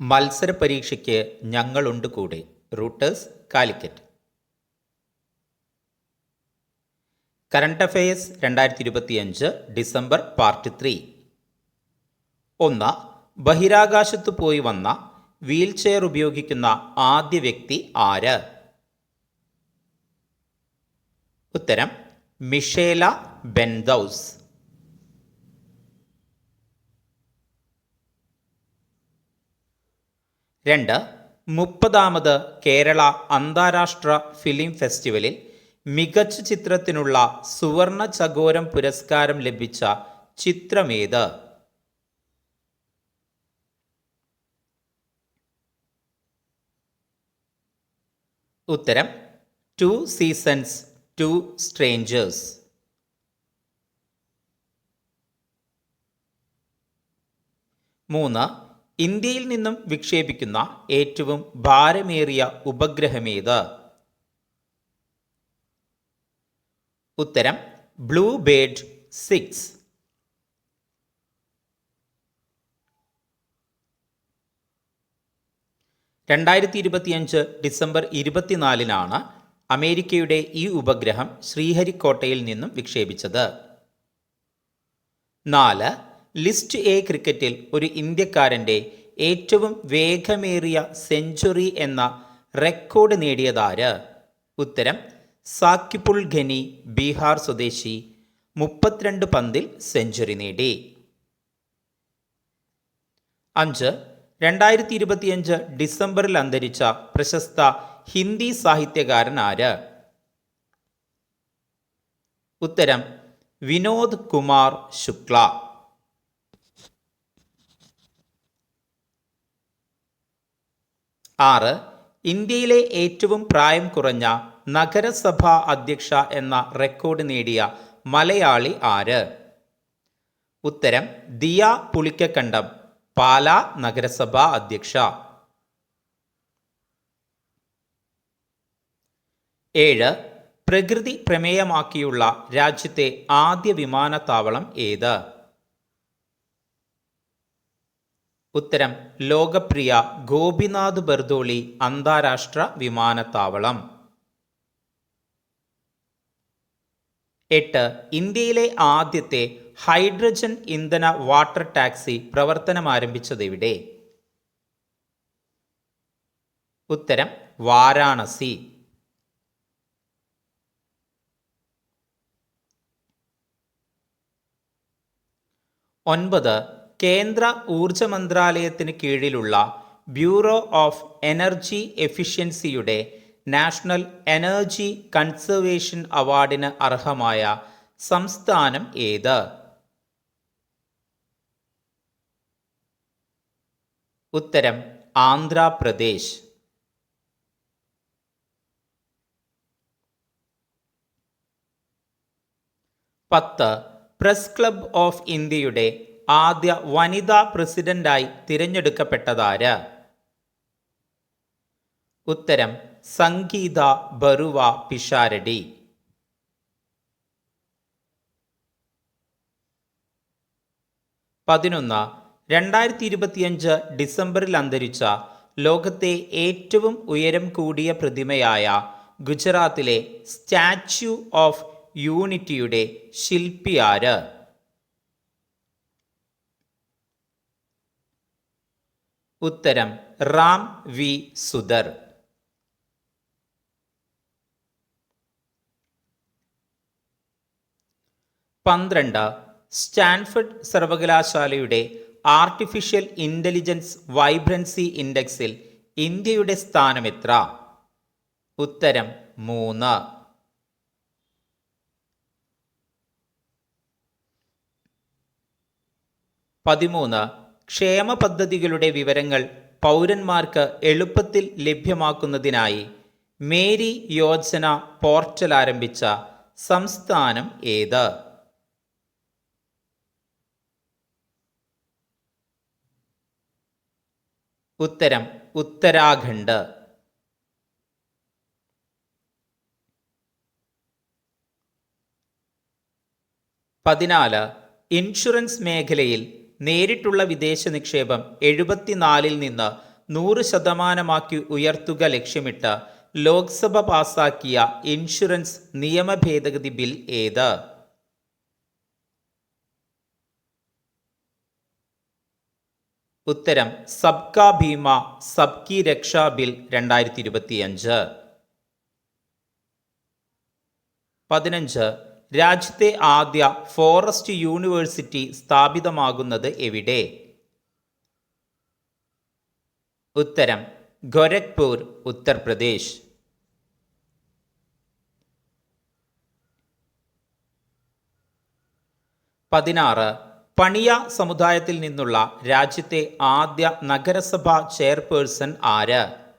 മത്സര പരീക്ഷയ്ക്ക് ഞങ്ങളുണ്ട് കൂടെ. റൂട്ടേഴ്സ് കാലിക്കറ്റ്. കറണ്ട് അഫയേഴ്സ് രണ്ടായിരത്തി ഇരുപത്തിയഞ്ച് ഡിസംബർ പാർട്ട് ത്രീ. ഒന്ന് ബഹിരാകാശത്ത് പോയി വന്ന വീൽ ചെയർ ഉപയോഗിക്കുന്ന ആദ്യ വ്യക്തി ആര്? ഉത്തരം മിഷേല ബെൻദൌസ് രണ്ട് മുപ്പതാമത് കേരള അന്താരാഷ്ട്ര ഫിലിം ഫെസ്റ്റിവലിൽ മികച്ച ചിത്രത്തിനുള്ള സുവർണ ചകോരം പുരസ്കാരം ലഭിച്ച ചിത്രമേത്? ഉത്തരം ടു സീസൺസ് ടു സ്ട്രേഞ്ചേഴ്സ്. മൂന്ന് ഇന്ത്യയിൽ നിന്നും വിക്ഷേപിക്കുന്ന ഏറ്റവും ഭാരമേറിയ ഉപഗ്രഹമേത്? ഉത്തരം ബ്ലൂ ബേഡ് സിക്സ് രണ്ടായിരത്തി ഇരുപത്തിയഞ്ച് ഡിസംബർ ഇരുപത്തിനാലിനാണ് അമേരിക്കയുടെ ഈ ഉപഗ്രഹം ശ്രീഹരിക്കോട്ടയിൽ നിന്നും വിക്ഷേപിച്ചത്. നാല് ലിസ്റ്റ് എ ക്രിക്കറ്റിൽ ഒരു ഇന്ത്യക്കാരന്റെ ഏറ്റവും വേഗമേറിയ സെഞ്ചുറി എന്ന റെക്കോർഡ് നേടിയതാര്? ഉത്തരം സാക്കിപ്പുൾ ഖനി ബീഹാർ സ്വദേശി മുപ്പത്തിരണ്ട് പന്തിൽ സെഞ്ചുറി നേടി. അഞ്ച് രണ്ടായിരത്തി ഇരുപത്തിയഞ്ച് ഡിസംബറിൽ അന്തരിച്ച പ്രശസ്ത ഹിന്ദി സാഹിത്യകാരൻ ആര്? ഉത്തരം വിനോദ് കുമാർ ശുക്ല. ആറ് ഇന്ത്യയിലെ ഏറ്റവും പ്രായം കുറഞ്ഞ നഗരസഭാ അധ്യക്ഷ എന്ന റെക്കോർഡ് നേടിയ മലയാളി ആര്? ഉത്തരം ദിയ പുളിക്കക്കണ്ടം പാലാ നഗരസഭാ അധ്യക്ഷ. ഏഴ് പ്രകൃതി പ്രമേയമാക്കിയുള്ള രാജ്യത്തെ ആദ്യ വിമാനത്താവളം ഏത്? ഉത്തരം ലോകപ്രിയ ഗോപിനാഥ് ബർദോളി അന്താരാഷ്ട്ര വിമാനത്താവളം. എട്ട് ഇന്ത്യയിലെ ആദ്യത്തെ ഹൈഡ്രജൻ ഇന്ധന വാട്ടർ ടാക്സി പ്രവർത്തനം ആരംഭിച്ചത് എവിടെ? ഉത്തരം വാരാണസി. ഒൻപത് കേന്ദ്ര ഊർജ മന്ത്രാലയത്തിന് കീഴിലുള്ള ബ്യൂറോ ഓഫ് എനർജി എഫിഷ്യൻസിയുടെ നാഷണൽ എനർജി കൺസർവേഷൻ അവാർഡിന് അർഹമായ സംസ്ഥാനം ഏത്? ഉത്തരം ആന്ധ്രാപ്രദേശ്. പത്ത് പ്രസ് ക്ലബ് ഓഫ് ഇന്ത്യയുടെ ആദ്യ വനിതാ പ്രസിഡന്റായി തിരഞ്ഞെടുക്കപ്പെട്ടതാര്? ഉത്തരം സംഗീത ബറുവ പിഷാരടി. പതിനൊന്ന് രണ്ടായിരത്തി ഇരുപത്തിയഞ്ച് ഡിസംബറിൽ അന്തരിച്ച ലോകത്തെ ഏറ്റവും ഉയരം കൂടിയ പ്രതിമയായ ഗുജറാത്തിലെ സ്റ്റാച്യു ഓഫ് യൂണിറ്റിയുടെ ശില്പി ഉത്തരം റാം വി സുധർ. പന്ത്രണ്ട് സ്റ്റാൻഫർഡ് സർവകലാശാലയുടെ ആർട്ടിഫിഷ്യൽ ഇന്റലിജൻസ് വൈബ്രൻസി ഇൻഡെക്സിൽ ഇന്ത്യയുടെ സ്ഥാനം എത്ര? ഉത്തരം മൂന്ന്. പതിമൂന്ന് ക്ഷേമ പദ്ധതികളുടെ വിവരങ്ങൾ പൗരന്മാർക്ക് എളുപ്പത്തിൽ ലഭ്യമാക്കുന്നതിനായി മേരി യോജന പോർട്ടൽ ആരംഭിച്ച സംസ്ഥാനം ഏത്? ഉത്തരം ഉത്തരാഖണ്ഡ്. പതിനാല് ഇൻഷുറൻസ് മേഖലയിൽ നേരിട്ടുള്ള വിദേശ നിക്ഷേപം എഴുപത്തിനാലിൽ നിന്ന് നൂറ് ശതമാനമാക്കി ഉയർത്തുക ലക്ഷ്യമിട്ട് ലോക്സഭ പാസാക്കിയ ഇൻഷുറൻസ് നിയമ ഭേദഗതി ബിൽ ഏത്? ഉത്തരം സബ്കാ ഭീമ സബ്കി രക്ഷാ ബിൽ രണ്ടായിരത്തി ഇരുപത്തിയഞ്ച് പതിനഞ്ച് രാജ്യത്തെ ആദ്യ ഫോറസ്റ്റ് യൂണിവേഴ്സിറ്റി സ്ഥാപിതമാകുന്നത് എവിടെ? ഉത്തരം ഗോരഖ്പൂർ ഉത്തർപ്രദേശ്. പതിനാറ് പണിയ സമുദായത്തിൽ നിന്നുള്ള രാജ്യത്തെ ആദ്യ നഗരസഭാ ചെയർപേഴ്സൺ ആര്?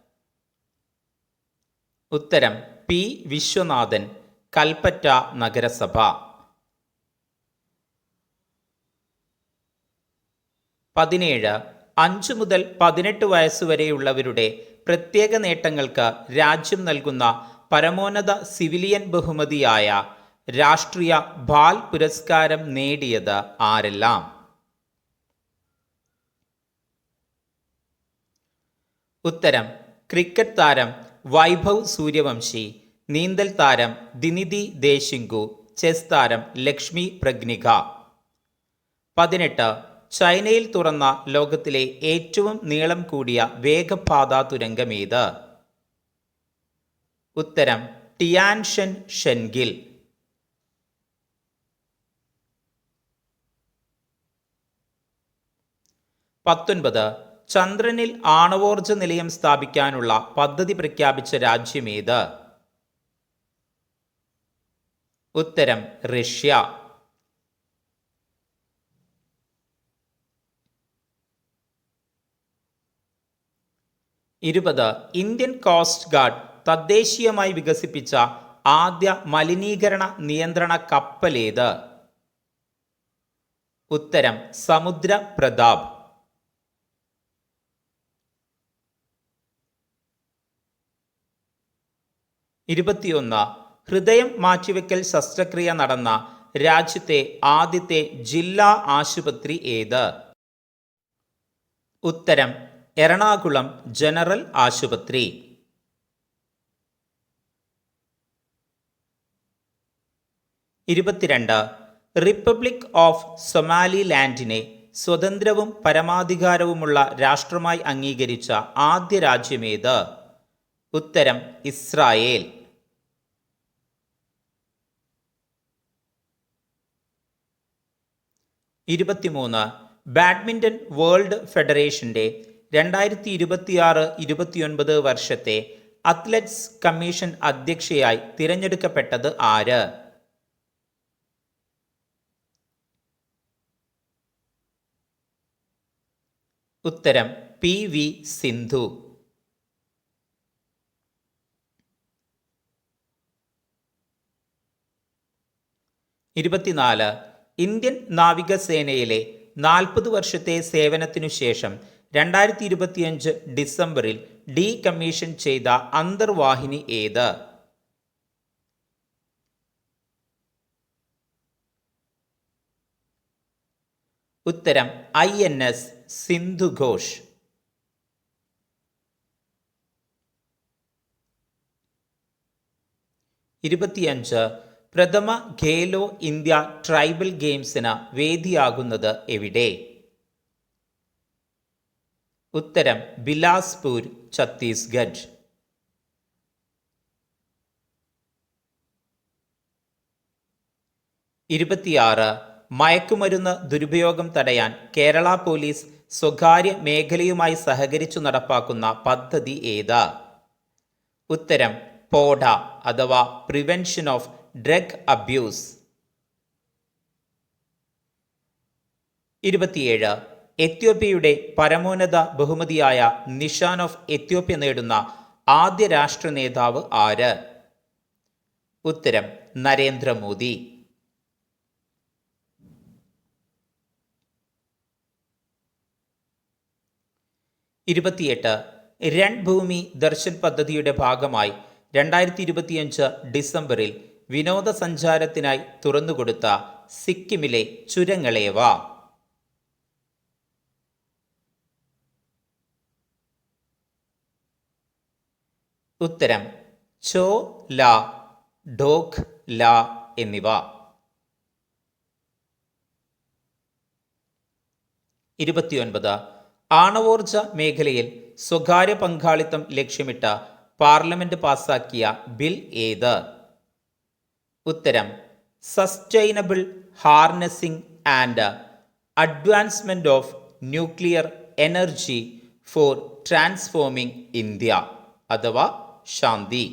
ഉത്തരം പി. വിശ്വനാഥൻ. കൽപ്പറ്റ നഗരസഭ. പതിനേഴ് അഞ്ച് മുതൽ പതിനെട്ട് വയസ്സുവരെയുള്ളവരുടെ പ്രത്യേക നേട്ടങ്ങൾക്ക് രാജ്യം നൽകുന്ന പരമോന്നത സിവിലിയൻ ബഹുമതിയായ രാഷ്ട്രീയ ബാൽ പുരസ്കാരം നേടിയത് ആരെല്ലാം? ഉത്തരം ക്രിക്കറ്റ് താരം വൈഭവ് സൂര്യവംശി. നീന്തൽ താരം ദിനിതി ദേശിങ്കു ചെസ് താരം ലക്ഷ്മി പ്രഗ്നിക. പതിനെട്ട്. ചൈനയിൽ തുറന്ന ലോകത്തിലെ ഏറ്റവും നീളം കൂടിയ വേഗപാത തുരങ്കമേത് ഉത്തരം ടിയാൻഷൻ ഷെൻഗിൽ. പത്തൊൻപത്. ചന്ദ്രനിൽ ആണവോർജ നിലയം സ്ഥാപിക്കാനുള്ള പദ്ധതി പ്രഖ്യാപിച്ച രാജ്യമേത് ഉത്തരം റഷ്യ. ഇരുപത് ഇന്ത്യൻ കോസ്റ്റ് ഗാർഡ് തദ്ദേശീയമായി വികസിപ്പിച്ച ആദ്യ മലിനീകരണ നിയന്ത്രണ കപ്പലേത് ഉത്തരം സമുദ്ര പ്രതാപ്. ഇരുപത്തിയൊന്ന് ഹൃദയം മാറ്റിവെക്കൽ ശസ്ത്രക്രിയ നടന്ന രാജ്യത്തെ ആദ്യത്തെ ജില്ലാ ആശുപത്രി ഏത്? ഉത്തരം എറണാകുളം ജനറൽ ആശുപത്രി. ഇരുപത്തിരണ്ട് റിപ്പബ്ലിക് ഓഫ് സൊമാലിലാൻഡിനെ സ്വതന്ത്രവും പരമാധികാരവുമുള്ള രാഷ്ട്രമായി അംഗീകരിച്ച ആദ്യ രാജ്യമേത് ഉത്തരം ഇസ്രായേൽ. ഇരുപത്തിമൂന്ന് ബാഡ്മിന്റൺ വേൾഡ് ഫെഡറേഷന്റെ രണ്ടായിരത്തി ഇരുപത്തിയാറ് ഇരുപത്തിയൊൻപത് വർഷത്തെ അത്ലറ്റ്സ് കമ്മീഷൻ അധ്യക്ഷയായി തിരഞ്ഞെടുക്കപ്പെട്ടത് ആര്? ഉത്തരം പി വി സിന്ധു. ഇരുപത്തിനാല് ഇന്ത്യൻ നാവികസേനയിലെ നാൽപ്പത് വർഷത്തെ സേവനത്തിനു ശേഷം രണ്ടായിരത്തി ഇരുപത്തിയഞ്ച് ഡിസംബറിൽ ഡീ കമ്മീഷൻ ചെയ്ത അന്തർവാഹിനി ഏത്? ഉത്തരം I N S Sindhughosh. ഇരുപത്തിയഞ്ച് പ്രഥമ ഖേലോ ഇന്ത്യ ട്രൈബൽ ഗെയിംസിന് വേദിയാകുന്നത് എവിടെ? ഉത്തരം ബിലാസ്പൂർ ഛത്തീസ്ഗഡ്. ഇരുപത്തിയാറ് മയക്കുമരുന്ന് ദുരുപയോഗം തടയാൻ കേരള പോലീസ് സ്വകാര്യ മേഖലയുമായി സഹകരിച്ചു നടപ്പാക്കുന്ന പദ്ധതി ഏതാ? ഉത്തരം പോഡ അഥവാ പ്രിവെൻഷൻ ഓഫ് ഡ്രഗ് അബ്യൂസ് ഇരുപത്തിയേഴ്. എത്യോപ്യയുടെ പരമോന്നത ബഹുമതിയായ നിഷാൻ ഓഫ് എത്യോപ്യ നേടുന്ന ആദ്യ രാഷ്ട്ര നേതാവ് ആര്? ഉത്തരം നരേന്ദ്രമോദി. ഇരുപത്തിയെട്ട്. രൺഭൂമി ദർശൻ പദ്ധതിയുടെ ഭാഗമായി രണ്ടായിരത്തി ഇരുപത്തിയഞ്ച് ഡിസംബറിൽ വിനോദസഞ്ചാരത്തിനായി തുറന്നുകൊടുത്ത സിക്കിമിലെ ചുരങ്ങളേവ ഉത്തരം ചോ ല ഡോഖ് ല എന്നിവ. ഇരുപത്തിയൊൻപത് ആണവോർജ മേഖലയിൽ സ്വകാര്യ പങ്കാളിത്തം ലക്ഷ്യമിട്ട പാർലമെന്റ് പാസാക്കിയ ബിൽ ഏത്? ഉത്തരം sustainable harnessing and advancement of nuclear energy for transforming India അഥവാ ശാന്തി.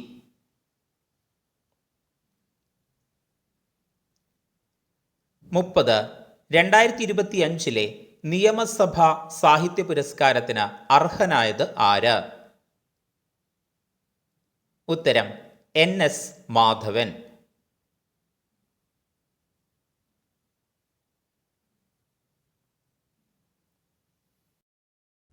മുപ്പത് രണ്ടായിരത്തി ഇരുപത്തി അഞ്ചിലെ നിയമസഭാ സാഹിത്യ പുരസ്കാരത്തിന് അർഹനായത് ആര്? ഉത്തരം എൻ എസ് മാധവൻ.